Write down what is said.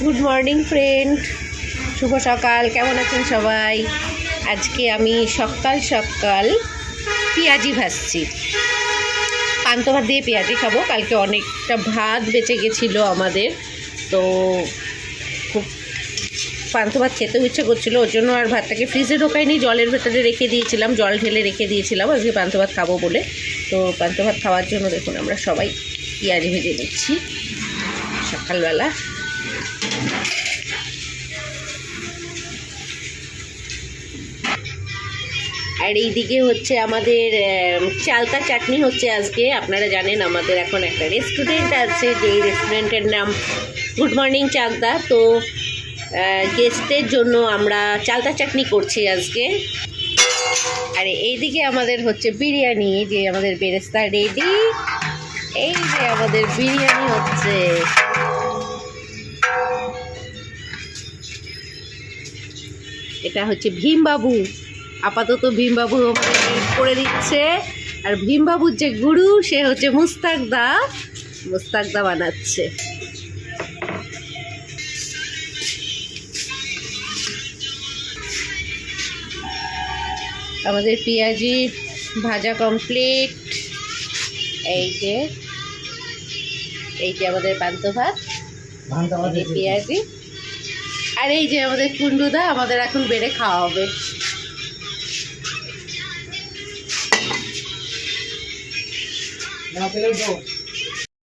Good morning friend শুভ সকাল। কেমন আছেন সবাই? আজকে আমি সকাল সকাল পেঁয়াজি ভাজছি। পান্ত ভাত দিয়ে পেঁয়াজি খাব। কালকে অনেকটা ভাত বেঁচে গেছিল আমাদের। তো খুব পান্ত ভাত খেতেও ইচ্ছে করছিল। ওর জন্য আর ভাতটাকে ফ্রিজে ঢোকাইনি জলের ভেতরে রেখে দিয়েছিলাম, জল ঢেলে রেখে দিয়েছিলাম। আজকে পান্ত ভাত খাব বলে। তো পান্ত ভাত খাওয়ার জন্য দেখুন আমরা সবাই পেঁয়াজি ভেজে নিচ্ছি। সকালবেলা আর এইদিকে হচ্ছে আমাদের চালতা চাটনি হচ্ছে আজকে। আপনারা জানেন আমাদের এখন একটা রেস্টুরেন্ট আছে যে রেস্টুরেন্টের নাম গুড মর্নিং চালতা তো গেস্টের জন্য আমরা চালতা চাটনি করছি আজকে। আর এইদিকে আমাদের হচ্ছে বিরিয়ানি, যে আমাদের বেরেস্তা রেডি। এই যে আমাদের বিরিয়ানি হচ্ছে। এটা হচ্ছে ভীমবাবু। আপাতত ভীমবাবু help করে দিচ্ছে। আর ভীমবাবুর যে গুরু সে হচ্ছে মুস্তাকদা। মুস্তাকদা বানাচ্ছে। আমাদের পেঁয়াজি ভাজা কমপ্লিট এই যে এই যে আমাদের পান্ত ভাত পেঁয়াজি। আর এই যে আমাদের কুন্ডুদা আমাদের এখন বেড়ে খাওয়া হবে।